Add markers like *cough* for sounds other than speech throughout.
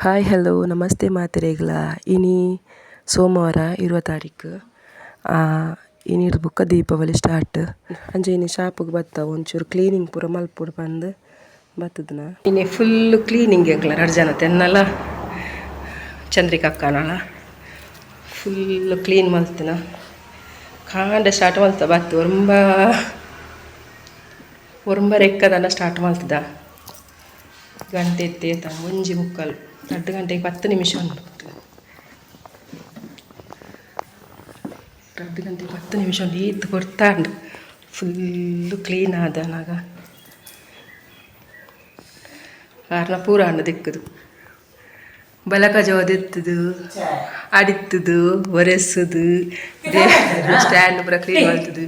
Hi hello ನಮಸ್ತೆ ಮಾತೆರೆಗ್ಲ ಇನಿ ಸೋಮವಾರ ಇರುವ ತಾರೀಕು. ಇನಿರ್ದು ಬುಕ್ಕ ದೀಪಾವಳಿ ಸ್ಟಾರ್ಟ್ ಅಂಜೆ ಇನಿ ಶಾಪಿಗೆ ಬತ್ತ ಒಂಚೂರು ಕ್ಲೀನಿಂಗ್ ಪೂರ ಮಲ್ಪುರ ಬಂದು ಬತ್ತದನ. ಇನಿ ಫುಲ್ ಕ್ಲೀನಿಂಗ್ ಎಂಕ್ಲ ರಡ್ಡ್ ಜನ ತೆನ್ನಲ. ಚಂದ್ರಿಕ ಫುಲ್ ಕ್ಲೀನ್ ಮಲ್ತನ. ಕಾಂಡ ಸ್ಟಾರ್ಟ್ ಮಲ್ತ ಬತ್ತು. ಒರಂಬ ಒರಂಬ ರೆಕ್ಕದನ ಸ್ಟಾರ್ಟ್ ಮಲ್ತದ. ಗಂಟೆ ಎತ್ತೇತ ಒಂಜಿ ಮುಕ್ಕಲು. ಎರಡು ಗಂಟೆಗೆ ಪತ್ತು ನಿಮಿಷ ಉಂಟು ಎರಡು ಗಂಟೆಗೆ ಪತ್ತು ನಿಮಿಷ ಉಂಟು ಈತ್ ಕೊಡ್ತಾಂಡು. ಫುಲ್ಲು ಕ್ಲೀನ್ ಆದ ನಾಗ ಕಾರಣ ಪೂರ ಹಣ್ಣು ದಿಕ್ಕದು ಬಲಕ ಜೋದೆತ್ತದು ಅಡಿತ್ತದು ಒರೆಸುದು ಸ್ಟ್ಯಾಂಡ್ *laughs* ಪೂರ ಕ್ಲೀನ್ ಮಾಡ್ತದು.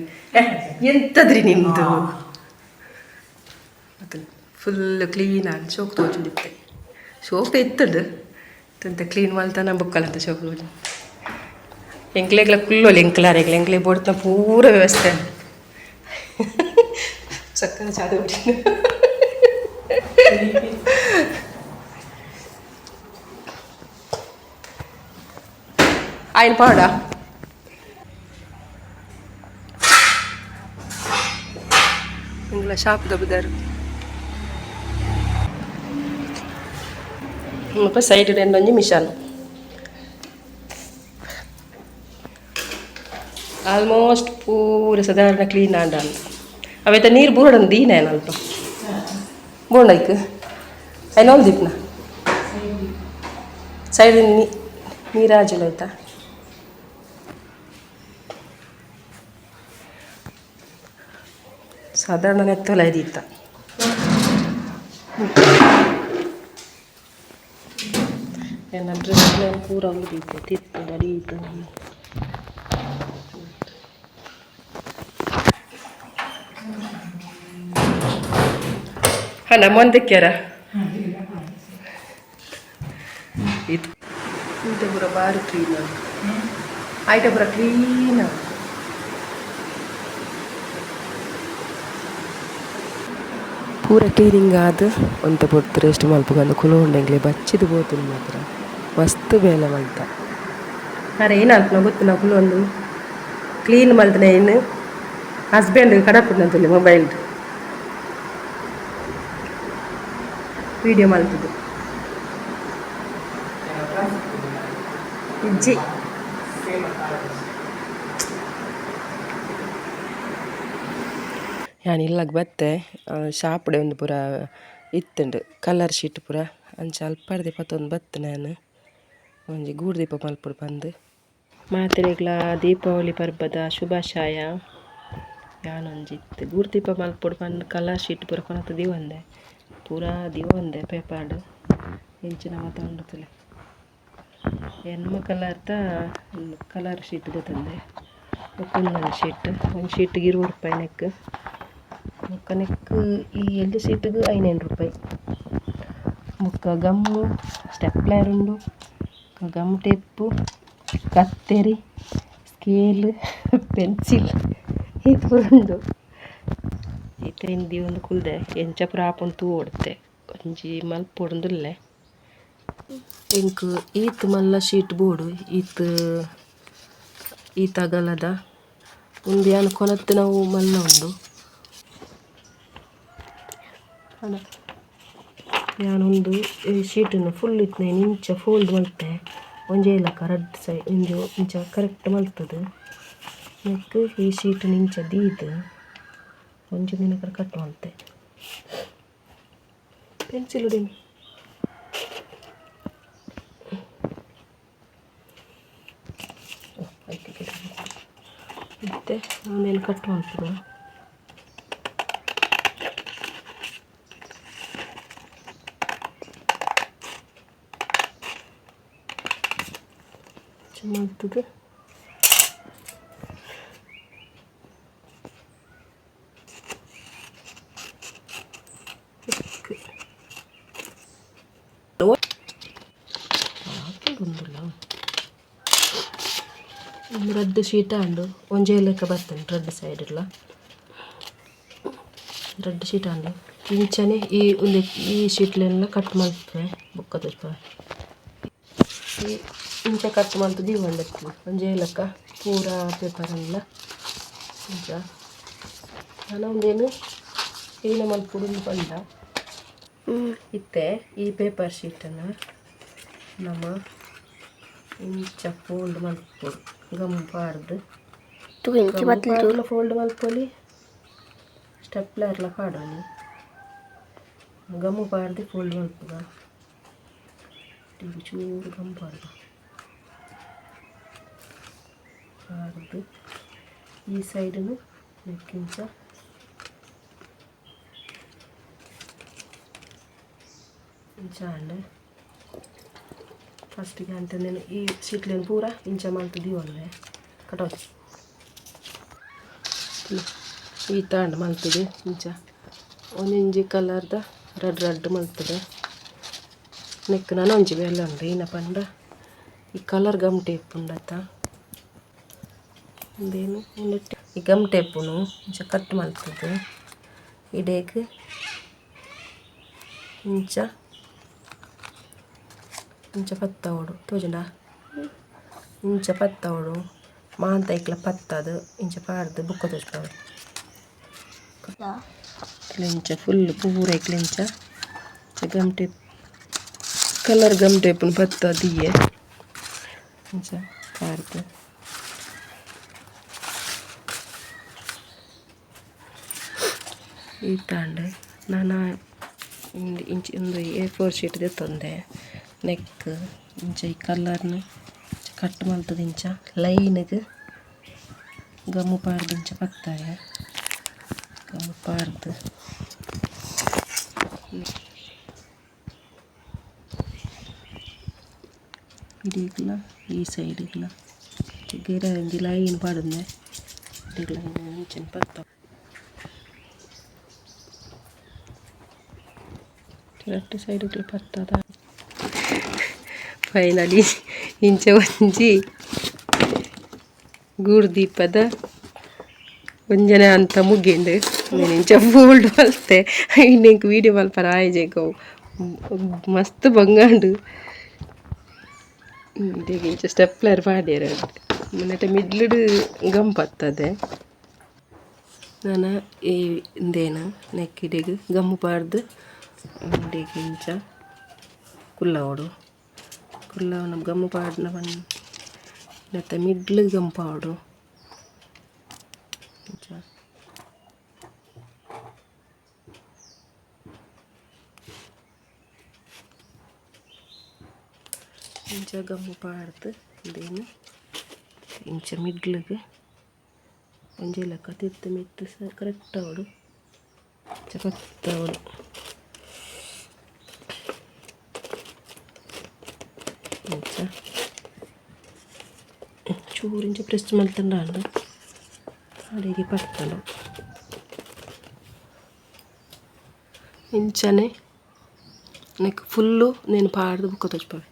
ಎಂತದ್ರಿ ನಿಮ್ದು ಫುಲ್ ಕ್ಲೀನ್ ಆಗಿ ಶೋಕ್ ತೋಚುದಿತ್ತೆ ಶೋಪ್ ಎತ್ತದು ತಂತ ಕ್ಲೀನ್ ಮಲ್ತಾನ ಬುಕ್ಕಲಂತ ಶೋಕ್ ತೋಜು ಎಂಕ್ಲೆಗ್ಲ ಕುಲ್ಲೋಲಿ ಎಂಕ್ಲಾರೆಗ್ಲ ಎಂಕ್ಲೆ ಬೋಡ್ತ ಪೂರ ವ್ಯವಸ್ಥೆ ಸಕ್ಕನ ಚಾದ ఆయన పాడా ఇంట్లో షాప్ దబ్బుదారు ಮುಲ್ಪ ಸೈಡ್ ಒಂಜಿ ಮಿಷನ್ ಆಲ್ಮೋಸ್ಟ್ ಪೂರ ಸಾಧಾರಣ ಕ್ಲೀನ್ ಆಂಡಾನು ಅವೈತ ನೀರು ಬೂರಡನ್ ದೀನ ಅಲ್ಪ ಬೋಂಡೈಕ್ ಐನ ದಿಪ್ನ ಸೈಡ್ ನೀ ನೀರಾಜುಲ ಆಯ್ತಾ ಸಾಧಾರಣ ನೆತ್ತಲ ಇದಿತ್ತ ನನ್ನ ಡ್ರೆಸ್ ಪೂರ ಉಳಿದೈತೆ ತಿತ್ತು ನಡೀತು. ಹಾಂ ನಮ್ಮೊಂದಕ್ಕ್ಯಾರ ಇದು. ಇದು ಪೂರ ಬಾರಿ ಕ್ಲೀನ್ ಆಯ್ತು ಪೂರ ಕ್ಲೀನ್ ಪೂರ ಕ್ಲೀನಿಂಗ್ ಆದ ಒಂತ ಪೊರ್ತು ರೆಸ್ಟ್ ಮಲ್ಪುಗಂದು ಕುಲೋಂಡೆಂಗ್ಲೆ ಬಚ್ಚಿದು ಪೋತುಂಡು ಮಾತ್ರ. ಮಸ್ತ್ ಬೇಲೆ ಮಲ್ತ. ಅರೆ ಏನು ಅಲ್ಪ ಗೊತ್ತು ಕುಲು ಒಂದು ಕ್ಲೀನ್ ಮಲ್ತನೆ ಏನು? ಹಸ್ಬೆಂಡ್ ಕಡಪುನಂತಲ್ಲಿ ಮೊಬೈಲ್ ವಿಡಿಯೋ ಮಲ್ತದು ಇಜ್ಜಿ ನಾನು ಇಲ್ಲಾಗ ಬತ್ತೆ ಶಾಪ್ಡೆ ಒಂದು ಪೂರ ಇತ್ತುಂಡು ಕಲರ್ ಶೀಟ್ ಪೂರ. ಅಂಚ ಅಲ್ಪರ್ದೆ ಪತ್ತೊಂದು ಬತ್ತು ನಾನು. ಒಂಜಿ ಗೂಡು ದೀಪ ಮಲ್ಪುಡು ಪಂದ್. ಮಾತೆರೆಗ್ಲ ದೀಪಾವಳಿ ಪರ್ಬದ ಶುಭಾಶಯ. ಯಾನೊಂಜಿತ್ತು ಗೂಡು ದೀಪ ಮಲ್ಪುಡು ಪಂದ್ ಕಲರ್ ಶೀಟ್ ಪೂರ ಕೊನತ ದಿವಂದೆ ಪೂರ ದಿವಂದೆ ಪೇಪಾಡ್. ಇಂಚಿನ ಮಾತ ಉಂಡುತ್ತಲೆ ಹೆಣ್ಮ ತ ಕಲರ್ ಶೀಟ್ ಗೊತ್ತಂದೆ. ಒಂದೊಂದು ಶೀಟ್. ಒಂದು ಶೀಟ್ಗೆ ಇರುವ ರೂಪಾಯಿ ನೆಕ್ ಮುಕ್ಕ ನೆಕ್ ಈ ಎಲ್ಲಿ ಸೀಟಿಗೆ ಐನೈನು ರೂಪಾಯಿ. ಮುಕ್ಕ ಗಮ್ಮು ಸ್ಟೆಪ್ಲರ್ ಉಂಡು ಗಮ್ ಟೇಪು, ಕತ್ತರಿ, ಸ್ಕೇಲ್, ಪೆನ್ಸಿಲ್. ಇದು ಒಂದು ಈತ ಹಿಂದಿ ಒಂದು ಕುಲ್ದೆ. ಎಂಚ ಪ್ರಾಪುಂಡು ತೂವೊಡ್ತೆ ಒಂಜಿ ಮಲ್ಪೊಡುಂದುಲ್ಲೆ ಎಂಕ್ ಈತ್ ಮಲ್ಲ ಶೀಟ್ ಬೋಡು. ಈತ್, ಈತ ಅಗಲದ. ಒಂದು ಯಾನ್ ನಾವು ಮಲ್ಲ ಉಂಡು. ಯಾನೊಂದು ಶೀಟನ್ನು ಫುಲ್ ಇತ್ತ್ಂಡ ಇಂಚ ಫೋಲ್ಡ್ ಮಲ್ತೆ. ಒಂಜೇಲಕ ರಡ್ಡ್ ಸೈಡ್ ಇಂಚ ಇಂಚ ಕರೆಕ್ಟ್ ಮಲ್ತುದು. ನೆಕ್ ಈ ಶೀಟ್ನ್ ಇಂಚ ದೀದ್. ಒಂಜಿ ದಿನಕರ ಕಟ್ ಮಲ್ತೆ. ಪೆನ್ಸಿಲ್ ಉಡಿನಿ ಮತ್ತೆ ಆಮೇಲೆ ಕಟ್ ಮಾಡ್ತದೆ ಮಾಡ್ತದೆ ರಡ್ಡ್ ಶೀಟ ಅಂಡು ಒಂಜೇ ಲೆಕ್ಕ ಬರ್ತೇನೆ ರಡ್ಡ್ ಸೈಡ್ ಇಲ್ಲ ರೆಡ್ ಶೀಟ ಅಂಡು ಇಂಚನೆ ಈ ಒಂದು ಈ ಶೀಟ್ಲೆಲ್ಲ ಕಟ್ ಮಾಡ್ತೇವೆ ಬುಕ್ಕ ತುಪ್ಪ ಈ ಇಂಚ ಕಟ್ ಮಲ್ತು ದೀವಂಡತ್ತು ಒಂಜೆ ಲೆಕ್ಕ ಪೂರ ಪೇಪರ್ ಎಲ್ಲ. ಇಂಚ ನಾನು ಒಂದೇನು ಏನ ಮಲ್ಪುಡು ಪಂಡ ಇತ್ತೆ ಈ ಪೇಪರ್ ಶೀಟನ್ನು ನಮ್ಮ ಇಂಚ ಫೋಲ್ಡ್ ಮಲ್ಪುಡು ಗಮ್ ಬತ್ತಲು ಫೋಲ್ಡ್ ಮಲ್ಪೊಲಿ ಸ್ಟೆಪ್ಲರ್ಲ ಪಾಡೋನಿ ಗಮ್ಮು ಪಾಡ್ದು ಫೋಲ್ಡ್ ಮಲ್ಪುಗ ಚೂರು ಗಮ್ ಪಾಡ್ದು ಪಾಡ್ದು ಈ ಸೈಡನ್ನು ನೆಕ್ಕಿಂಚ ಇಂಚ ಅಂಡೆ ಫಸ್ಟಿಗೆ ಅಂತ నేను ಈ ಸೀಟ್ಲೇನು ಪೂರ ಇಂಚ ಮಲ್ತದಿ ಒಂದೆ ಕಟೋಚ್ ಈ ತಾಂಡ್ ಮಲ್ತದೆ ಇಂಚ ಒಂದು ಇಂಜಿ ಕಲರ್ದ ರೆಡ್ ರೆಡ್ ಮಲ್ತದೆ ನೆಕ್ ನಾನು ಒಂಜಿ ಬೆಲ್ಲ ಉಂಡು ಈನ ಪಂಡ ಈ ಕಲರ್ ಗಮ್ ಟೇಪ್ ಉಂಡತ್ತ ಒಂದೇನು ಒಂದೆಟ್ಟು ಈ ಗಮ್ ಟೇಪುನು ಇಂಚ ಕಟ್ ಮಲ್ತದೆ ಇಡೇಕ್ ಇಂಚ ಇಂಚ ಪತ್ತವಡು ತೋಜುಂಡ ಇಂಚ ಪತ್ತವಡು ಮಾಂತ ಇಕ್ಲ ಪತ್ತದು ಇಂಚ ಪಾಡ್ದು ಬುಕ್ಕ ತೋಚ್ಪಾವೆ ಇಂಚ ಫುಲ್ ಪೂರ ಇಕ್ಲ ಇಂಚ ಇಂಚ ಗಮ್ ಟೇಪ್ ಕಲರ್ ಗಮ್ ಟೇಪ್ನು ಪತ್ತ ದಿಯೆ ಇಂಚ ಪಾಡ್ದು ಈ ತಾಂಡೆ ನಾನು ಇಂದು ಇಂಚ ಒಂದು ಎ ಫೋರ್ ಶೀಟ್ ತಂದೆ. ನೆಕ್ ಇಂಚ ಈ ಕಲರ್ನ ಕಟ್ ಮಲ್ತದ ಇಂಚ. ಲೈನ್ಗೆ ಗಮ್ಮು ಪಾಡ್ದು ಇಂಚ ಪತ್ತಾಯ ಗಮ್ಮು ಪಾಡ್ದು. ಇಡೀಗ್ಲ ಈ ಸೈಡ್ಗ್ಲ ಗೆರ ಒಂಜಿ ಲೈನ್ ಪಾಡುಂದೆ ಇಡೀಗ್ಲ ಇಂಚಿನ ಪತ್ತ ಸೈಡ್ ಕ್ಲಿಪ್ ಪತ್ತದ ಫೈನಲಿ ಇಂಚ ಒಂಜಿ ಗೂಡು ದೀಪದ ಒಂಜನೆ ಅಂತ నేను ಇಂಚ ಫೋಲ್ಡ್ ಮಲ್ತೆ ಇನ್ನೆಂಕ್ ವೀಡಿಯೋ ಮಲ್ಪರ ಆಯ್ಜೇಕ ಮಸ್ತ್ ಬಂಗಾಂಡು. ಇದೀಗ ಇಂಚ ಸ್ಟೆಪ್ಲರ್ ಪಾಡ್ಯಾರ ಮನೆಟ ಮಿಡ್ಲುಡು ಗಂಪತ್ತದೆ ನಾನು ಈ ಇಂದೇನು ನೆಕ್ಕಿಡಿಗೆ ಗಮ್ಮು ಪಾಡ್ದು ಇಂಡಿಗೆ ಇಂಚ ಕುಲ್ಲವಡು ಕುಲ್ಲವನ ಗಮ್ಮು ಪಾಡ್ನ ಬನ್ ಮತ್ತೆ ಮಿಡ್ಲು ಗಂಪಾವಡು ಇಂಚ ಇಂಚ ಗಮ್ಮು ಪಾಡ್ದು ಇದೇನು ಇಂಚ ಮಿಡ್ಲಿಗೆ ಒಂಜಿ ಲೆಕ್ಕ ತಿತ್ತು ಮಿತ್ತು ಸಹ ಕರೆಕ್ಟ್ ಅವಡು ಇಂಚ చూరించి ప్రస్తుతం వెళ్తున్నాను అడిగి പറ്റണം ఇంచనే నాకు ఫుల్ నేను పాడదు బుక్క తెచ్చిపోయి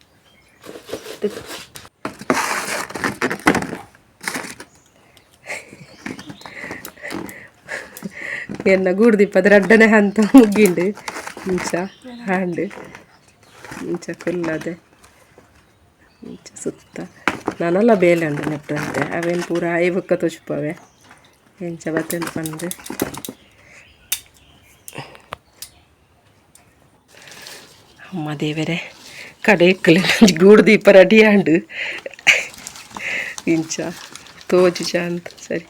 ఎన్న గూడు తిప్పది రెడ్డనే అంత ముగ్గిండు. ఇంచా హ్యాండ్. ఇంచా అదే ఇంచా సుత్తా. ಬೇಲೆ ಉಂಡು ನೆಟ್ಟಂತೆ ಅವೇನು ಪೂರ ಐ ಬುಕ್ಕ ತುಚ್ಪವೆ ಇಂಚ ಬತ್ತಂದು ಪಂದು ಅಮ್ಮ ದೇವರೇ, ಕಡೆ ಇಕ್ಕಲೆ ಗೂಡು ದೀಪ ರೆಡಿ ಆಂಡು. ಇಂಚ, ತೋಜು ಅಂತ, ಸರಿ.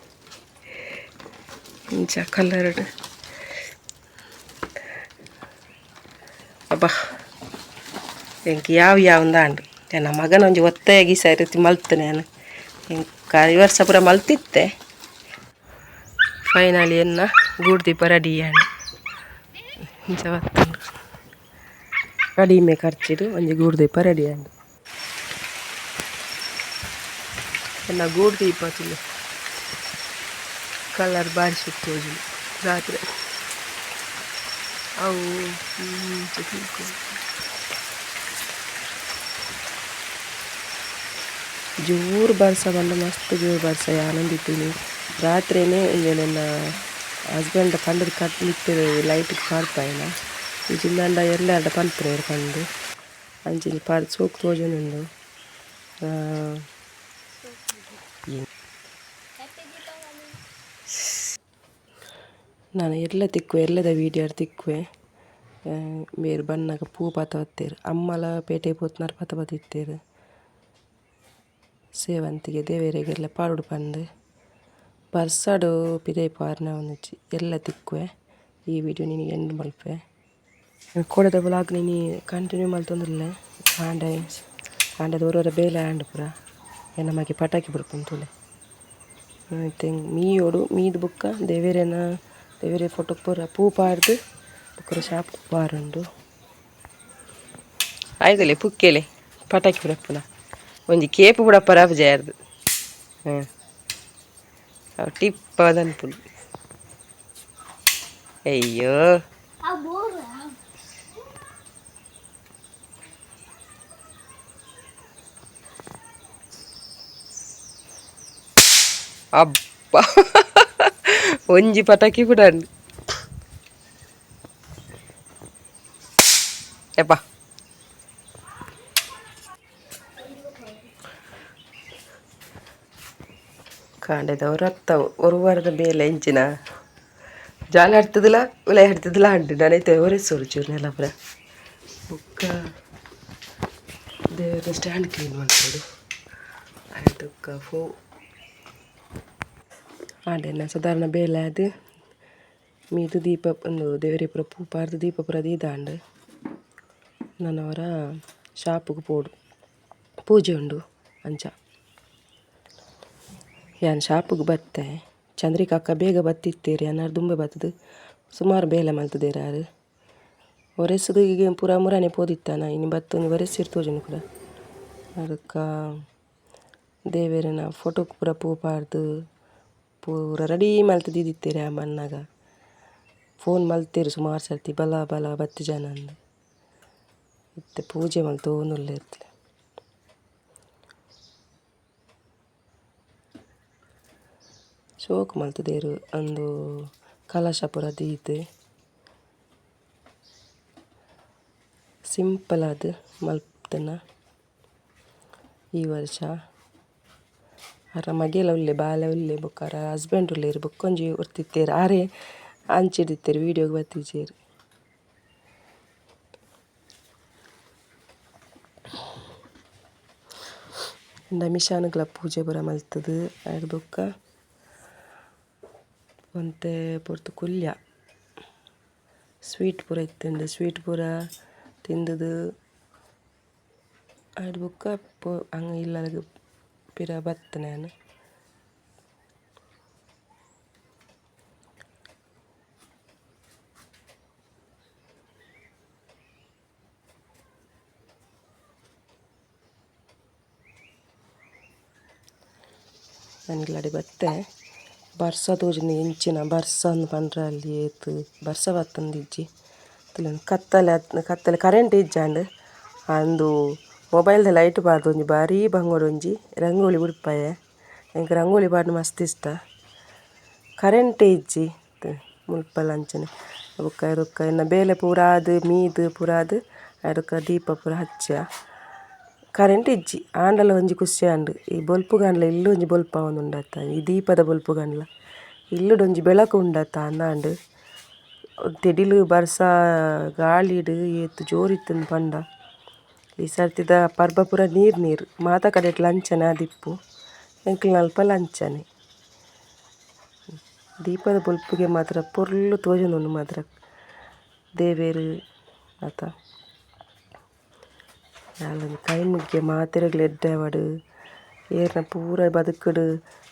ಇಂಚ ಕಲರ್ಡ್ ಅಬ್ಬಾ. ಎಂಕ್ ಯಾವ ಯಾವಂದಾಂಡು ನನ್ನ ಮಗನೊಂದು ಒತ್ತಾಗಿ ಸರಿ ಮಲ್ತು ನಾನು. ಈ ವರ್ಷ ಪೂರ ಮಲ್ತಿತ್ತೆ. ಫೈನಲಿ ಎನ್ನ ಗೂಡು ದೀಪ ರೆಡಿ ಆಂಡು ಕಡಿಮೆ ಖರ್ಚಿಡು ಒಂಜಿ ಗೂಡು ದೀಪ ರೆಡಿ ಆಂಡು ಎಲ್ಲ ಗೂಡು ದೀಪ ತಿಳಿ ಕಲರ್ ಬಾರಿ ಸುತ್ತು ರಾತ್ರಿ. ಅವು ಇಂಚ ತಿನ್ಕೊಂಡು ಜೋರು ಬರ್ಸ, ಬಂದ ಮಸ್ತ್ ಜೋರು ಬರ್ಸ ಆನಂದಿದ್ದೀನಿ ರಾತ್ರಿನೇ ಇಂಗೆ ನನ್ನ ಹಸ್ಬೆಂಡ್ ಪಂಡದ ಕಟ್ ನಿಂತಿರು ಲೈಟಿಗೆ ಪಾಡ್ಪಾಯಿನ ಈ ಜಿಲ್ಲಾಂಡ ಎಲ್ಲ ಪನ್ಪುನೇರು ಪಂಡು ಅಂಚಿನ ಪಾಡ್, ಸೋಕ್ ತೋಜನುಂಡು ನಾನು ಎಲ್ಲ ತಿಕ್ಕುವೆ, ಎಲ್ಲದ ವೀಡಿಯೋ ತಿಕ್ಕುವೆ. ಬೇರೆ ಬಣ್ಣಗ ಪೂ ಪಾತ ಬತ್ತೇರು ಅಮ್ಮಲ ಪೇಟೆ ಪೋತ್ನಾರು ಪಾತ ಬತ್ತಿತ್ತೇರು ಸೇವಂತಿಗೆ ದೇವೆರೆಗೆಲ್ಲ ಪಾರುಡು ಪಂದ್. ಬರ್ಸಾಡು ಪಿರೇ ಪಾರ್ನ ಒಂದೊಂಜಿ ಎಲ್ಲ ತಿಕ್ಕುವೆ. ಈ ವಿಡಿಯೋ ನಿನಗೆ ಎಂಡ್ ಮಲ್ಪೆ ಕೋಡದ ಬ್ಲಾಗ್ ನೀನು ಕಂಟಿನ್ಯೂ ಮಲ್ತೊಂದಿಲ್ಲ ಆಂಡ ಕಾಂಡದ ಒರೊರ ಬೇಲೆ ಆಂಡ್ ಪುರ. ಎನ್ನ ಮಗೆ ಪಟಾಕಿ ಬರ್ಪುಂತುಲೆ ಮೀ ಮೀಯೋಡು ಮೀದು ಬುಕ್ಕ, ದೇವೇರೇನ, ದೇವೇರೆ ಫೋಟೋ ಪೂರ ಪೂ ಪಾಡ್ದು, ಬುಕ್ಕರ ಶಾಪ್ ಪಾರುಂಡು. ಆಯ್ತಲೆ ಪುಕ್ಕೆಲೆ, ಪಟಾಕಿ ಬಿಡಪ್ಪನ. ಒಂಜಿ ಕೇಪು ಕೂಡ ಪರಾಬ್ ಜಾರ್ದು. ಹಾಂ. ಅವು ಟಿಪ್ ಅದನ್ಪುಡು ಅಯ್ಯೋ. ಅಬ್ಬ. ಒಂಜಿ ಪಟಾಕಿ ಬಿಡಂಡು ಯಪ್ಪ. ಕಾಂಡೆದವ್ರು ಹತ್ತವು ஒரு ವಾರದ ಮೇಲೆ ಇಂಚಿನ ಜಾಲ ಹಡ್ತದಿಲ್ಲ ಉಲೆ ಹಡ್ತದಿಲ್ಲ ಅಂಡು ನನೈತೆ ಒರೆಸೋರು ಚೂರ್ನೆಲ್ಲ ಪುರ. ಬುಕ್ಕ ದೇವರ ಸ್ಟ್ಯಾಂಡ್ ಕ್ಲೀನ್ ಮಾಡ್ಬೋದು ಅದಕ್ಕೆ ಫೋ. ಆಂಡೆನ ಸಾಧಾರಣ ಬೇಲೆ ಅದು, ಮೀದು ದೀಪ, ಒಂದು ದೇವರಿ ಪುರ ಪೂ, ಪಾರ್ದು ದೀಪ ಪುರ ದೀದಾಂಡು ನನ್ನವರ ಶಾಪುಗೆ ಪೋಡು, ಪೂಜೆ ಉಂಡು ಅಂಚ. ಯಾನ್ ಶಾಪುಗೆ ಬತ್ತೆ? ಚಂದ್ರಿಕಾ ಅಕ್ಕ ಬೇಗ ಬತ್ತಿತ್ತೇರಿ, ಅನ್ನಾರು ದುಂಬೆ ಬತ್ತದು. ಸುಮಾರು ಬೇಲೆ ಮಲ್ತದೇರಾರು ಒರೆಸದು ಈಗ ಪೂರ ಮುರಾನೆ ಪೋದಿತ್ತಾನ? ಇನ್ನು ಬತ್ತೊಂದು ಒರೆಸಿರ್ತೋಜನು ಕೂಡ. ಅದಕ್ಕೆ ದೇವೇರನ ಫೋಟೋಕ್ಕೆ ಪೂರ ಪೂ ಪಾಡ್ದು, ಪೂರ ರೆಡಿ ಮಲ್ತದಿದ್ದೀರಿ ಆ ಮಣ್ಣಾಗ. ಫೋನ್ ಮಲ್ತೀರಿ ಸುಮಾರು ಸರ್ತಿ, ಬಲ ಬಲ ಬತ್ತು ಜನ ಅಂದು. ಇತ್ತೆ ಪೂಜೆ ಮಲ್ತೋನುಲ್ಲ ಇರ್ತಲೆ. ಶೋಕ್ ಮಲ್ತದೇರು ಅಂದು ಕಲಶ ಪೂರ ದೀತು ಸಿಂಪಲ್ ಅದು ಮಲ್ತನ ಈ ವರ್ಷ. ಅರ ಮಗೆಲ ಉಲ್ಲೆ, ಬಾಲೆ ಉಲ್ಲೆ ಬೊಕ್ಕರ ಹಸ್ಬೆಂಡ್ ಉಲ್ಲೇರು ಬೊಕ್ಕೊಂಜಿ ಉರ್ತಿತ್ತೇರು. ಆರೆ ಅಂಚಿಡಿತ್ತೇರು ವೀಡಿಯೋಗೆ ಬರ್ತಿದ್ದೇರು ಇಂದ ಮಿಷಾನ್ಗಳ ಪೂಜೆ ಬರ ಮಲ್ತದು ಅದು ಬೊಕ್ಕ ಒಂತೆ ಪೊರ್ತು ಕುಲ್ಯ. ಸ್ವೀಟ್ ಪೂರ ಇತ್ತುಂಡು. ಸ್ವೀಟ್ ಪೂರ ತಿಂದದು ಆಡ್ ಬೊಕ್ಕ ಪೊ ಅಂಗ ಇಲ್ಲಗ್ ಪಿರ ಬತ್ತ ನಾನು. ನನಗಿಲ್ಲಡೆ ಬತ್ತೆ. ಬರ್ಸ ತೋಜುಂಡು ಬರ್ಸ ಅಂದ್ ಪಂಡ್ರೆ ಅಲ್ಲಿ ಏತ್, ಬರ್ಸ ಬತ್ತಂದಿಜ್ಜಿ ತುಲೆನ್ ಕತ್ತಲೆ ಕತ್ತಲೆ ಕರೆಂಟ್ ಇಜ್ಜಾಂಡ್, ಅಂದು ಮೊಬೈಲ್ದ ಲೈಟ್ ಪಾಡ್ದೊಂಜಿ ಬಾರಿ ಬಂಗೊಡೊಂಜಿ, ರಂಗೋಲಿ ಬುಡ್ಪಾಯೆ ಎಂಕ್ ರಂಗೋಲಿ ಪಾಡ್ನ ಮಸ್ತ್ ಇಷ್ಟ. ಕರೆಂಟ್ ಇಜ್ಜಿ ಮುಲ್ಪಲ ಅಂಚನೆ. ಇನ್ನ ಬೇಲೆ ಪೂರಾದ್, ಮೀದ್ ಪೂರಾದ್ ದೀಪ ಪೂರ ಹಚ್ಚ. ಕರೆಂಟ್ ಇಜ್ಜಿ, ಆಂಡಲ ಒಂಜಿ ಖುಷಿ ಆಂಡ್ ಈ ಬೊಲ್ಪು ಗಂಡ್ಲ ಇಲ್ಲು ಒಂಜಿ ಬೊಲ್ಪ ಆವೊಂದು ಉಂಡತ್ತ ಈ ದೀಪದ ಬೊಲ್ಪು ಗಂಡ್ಲ. ಇಲ್ಲುಡು ಒಂಜಿ ಬೆಳಕು ಉಂಡತ್ತ ಅಂದಾಂಡ್ ತೆಡಿಲು ಬರ್ಸ ಗಾಳಿಡ್ ಏತ್ ಜೋರಿತ್ತಂದು ಪಂಡ. ಈ ಸರ್ತಿದ ಪರ್ಬ ಪೂರ ನೀರ್ ನೀರು, ಮಾತ ಕಡೆಟ್ ಲಂಚನೆ ಆದಿಪ್ಪು ಎಂಕ್ಲು ನಲ್ಪ ಲಂಚನೆ. ದೀಪದ ಬೊಲ್ಪುಗೆ ಮಾತ್ರ ಪೊರ್ಲು ತೋಜೊಂದುಂಡು ಮಾತ್ರ, ದೇವೇರು, ಆತ. ಯಾಲೊಂದು ಕೈ ಮುಗ್ಗೆ ಮಾತೆರೆಗ್ಲು ಎಡ್ಡೆವಡು ಏರ್ನ ಪೂರ ಬದುಕುಡು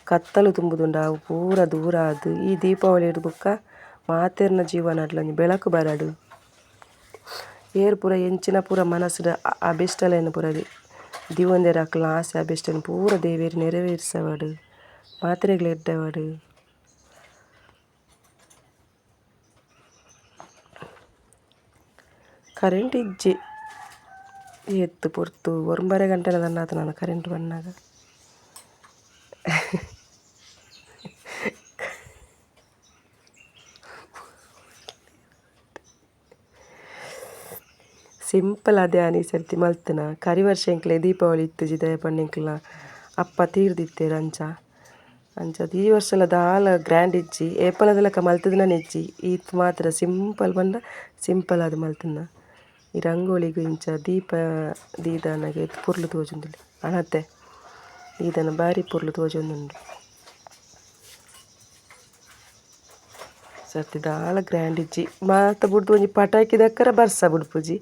ಕತ್ತಲು ತುಂಬುದುಂಡು ಅವು ಪೂರ ದೂರ ಆದ್ ಈ ದೀಪಾವಳಿ ಇಡ್ ಬೊಕ್ಕ ಮಾತೆರ್ನ ಜೀವನ ಒಂಜಿ ಬೆಳಕು ಬರಡು ಏರ್ ಪೂರ ಎಂಚಿನ ಪೂರ ಮನಸ್ಸುಡು ಅಭಿಷ್ಟಲೆನ್ ಪೂರ ದಿವೊಂದೆರ್ ಅಕ್ಲ್ನ ಆಸೆ ಅಭಿಷ್ಟನ್ ಪೂರ ದೇವೇರು ನೆರವೇರ್ಸವಡು ಮಾತೆರೆಗ್ಲು ಎಡ್ಡೆವಡು ಕರೆಂಟ್ ಇಜ್ಜಿ ಎತ್ತು ಪೊರ್ತು. ಒಂಬರೆ ಗಂಟೆಲ ಅದು ನಾನು ಕರೆಂಟ್ ಬಂದಾಗ. ಸಿಂಪಲ್ ಅದೇ ಸರ್ತಿ ಮಲ್ತನ. ಕರಿ ವರ್ಷ ಎಂಕ್ಲೆ ದೀಪಾವಳಿ ಇತ್ತು, ಜಿದಯ ಪಣ್ಣೆಂಕ್ಲ. ಅಪ್ಪ ತೀರ್ದಿತ್ತೆ ಅಂಚ ಅಂಚ ಈ ವರ್ಷಲ ದಾಲ ಗ್ರ್ಯಾಂಡ್ ಇಜ್ಜಿ ಏಪಲದಲಕ ಮಲ್ತದನ ನೆಜ್ಜಿ. ಈತ್ ಮಾತ್ರ ಸಿಂಪಲ್ ಪಂಡ ಸಿಂಪಲ್ ಅದು ಮಲ್ತನ ಈ ರಂಗೋಲಿಗ್ ಇಂಚ ದೀಪ ದೀದಾನಗೆ ಪೊರ್ಲು ತೋಜುಂದುಲ್ಲೆ. ಅನತೆ ದೀದನ ಬಾರಿ ಪೊರ್ಲು ತೋಜೊಂದುಂಡು ಸರ್ತಿ ದಾಲ ಗ್ರ್ಯಾಂಡ್ ಇಜ್ಜಿ ಮಾತ ಬುಡ್ದು ಒಂಜಿ ಪಟಾಕಿ ದಕ್ಕರ ಬರ್ಸ ಬುಡ್ಪುಜಿ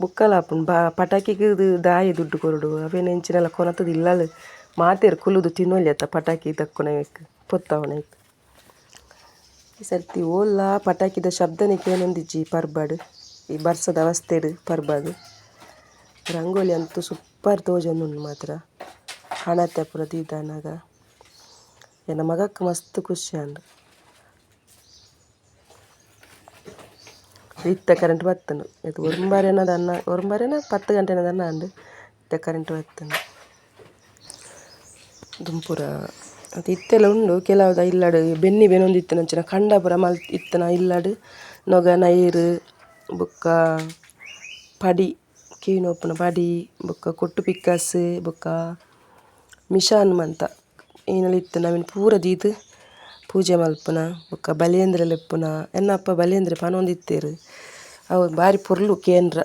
ಬುಕ್ಕಲಾಪುನ್ ಬಾ ಪಟಾಕಿಗೆ ದಾಯಿ ದುಡ್ಡು ಕೊರಡು. ಅವೇನು ಎಂಚಿನೆಲ್ಲ ಕೊನತದು ಇಲ್ಲಲು. ಮಾತೆರ್ ಕುಲುದು ತಿನ್ನೊಲ್ಯತ್ತ ಪಟಾಕಿ ದಕ್ಕುನವೆಕ್, ಪೊತ್ತವನೈಕ್. ಈ ಸರ್ತಿ ಓಲ್ಲ ಪಟಾಕಿದ ಶಬ್ದನೆ ಕೇನೊಂದಿಜ್ಜಿ ಪರ್ಬಡ್. ಈ ಬರ್ಸದ ಅವಸ್ಥೆಡ್ ಪರ್ಬದು. ರಂಗೋಲಿ ಅಂತೂ ಸೂಪರ್ ತೋಜೊಂದುಂಡು ಮಾತ್ರ. ಹಣತೆ ಪೂರ ದೀದಾನಾಗ ಎನ್ನ ಮಗಕ್ಕೆ ಮಸ್ತ್ ಖುಷಿ ಆಂಡ್ ಇತ್ತ ಕರೆಂಟ್ ಬತ್ತನು ಇದು ಒಂಬಾರೆನ ಅನ್ನ, ಒಂಬಾರೆನ ಪತ್ತು ಗಂಟೆನ ಅನ್ನ ಅಂಡು ಇತ್ತ ಕರೆಂಟ್ ಬತ್ತನು ದುಂಪುರ, ಅದು ಇತ್ತೆಲ್ಲ ಉಂಡು. ಕೆಲವುದ ಇಲ್ಲಾಡು, ಬೆನ್ನಿ ಬೆನೊಂದು ನಂಚಿನ. ಕಂಡ ಪೂರ ಮಲ್ ಇತ್ತನ ಇಲ್ಲಾಡು. ನೊಗ, ನೈರ್ ಬೊಕ್ಕ ಪಡಿ ಕೀನೋಪುನ ಪಡಿ ಬೊಕ್ಕ ಕೊಟ್ಟು ಪಿಕ್ಕಸ್ ಬೊಕ್ಕ ಮಿಷಾನ್ ಮಂತ ಏನಲ ಇತ್ತು ನವೀನ್ ಪೂರ ದೀದ್ ಪೂಜೆ ಮಲ್ಪುನ ಬೊಕ್ಕ ಬಲಿಯಂದ್ರ ಇಪ್ಪುನ ಎನ್ನ ಅಪ್ಪ ಬಲಿಯಂದ್ರ ಪನೊಂದಿತ್ತೇರು ಅವು ಬಾರಿ ಪೊರ್ಲು ಕೇಂದ್ರ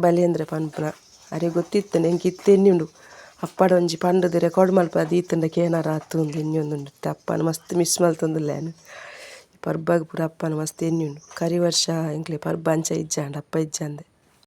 ಬಲಿಯೇಂದ್ರ ಪನ್ಪುನ ಅರೆ ಗೊತ್ತಿತ್ತನೆ ಎಂಕ್ ಇತ್ತೆ ಎನ್ನಿಂಡು ಅಪ್ಪಡ ಒಂಜಿ ಪಂಡದ ರೆಕಾರ್ಡ್ ಮಲ್ಪುನ ದೀತುಂಡ ಕೇನಾರ ಆತುಂದು ಎನ್ನಿಯೊಂದುಂಡು ಅಪ್ಪನ ಮಸ್ತ್ ಮಿಸ್ ಮಲ್ತೊಂದುಲ್ಲೆನ್ ಪರ್ಬಾಗ್ ಪೂರ ಅಪ್ಪನ ಮಸ್ತ್ ಎನ್ನಿಯುಂಡು ಕರಿ ವರ್ಷ ಎಂಕ್ಲೆ ಪರ್ಬ ಅಂಚ ಇಜ್ಜಾಂಡ ಅಪ್ಪ ಇಜ್ಜಾಂದೆ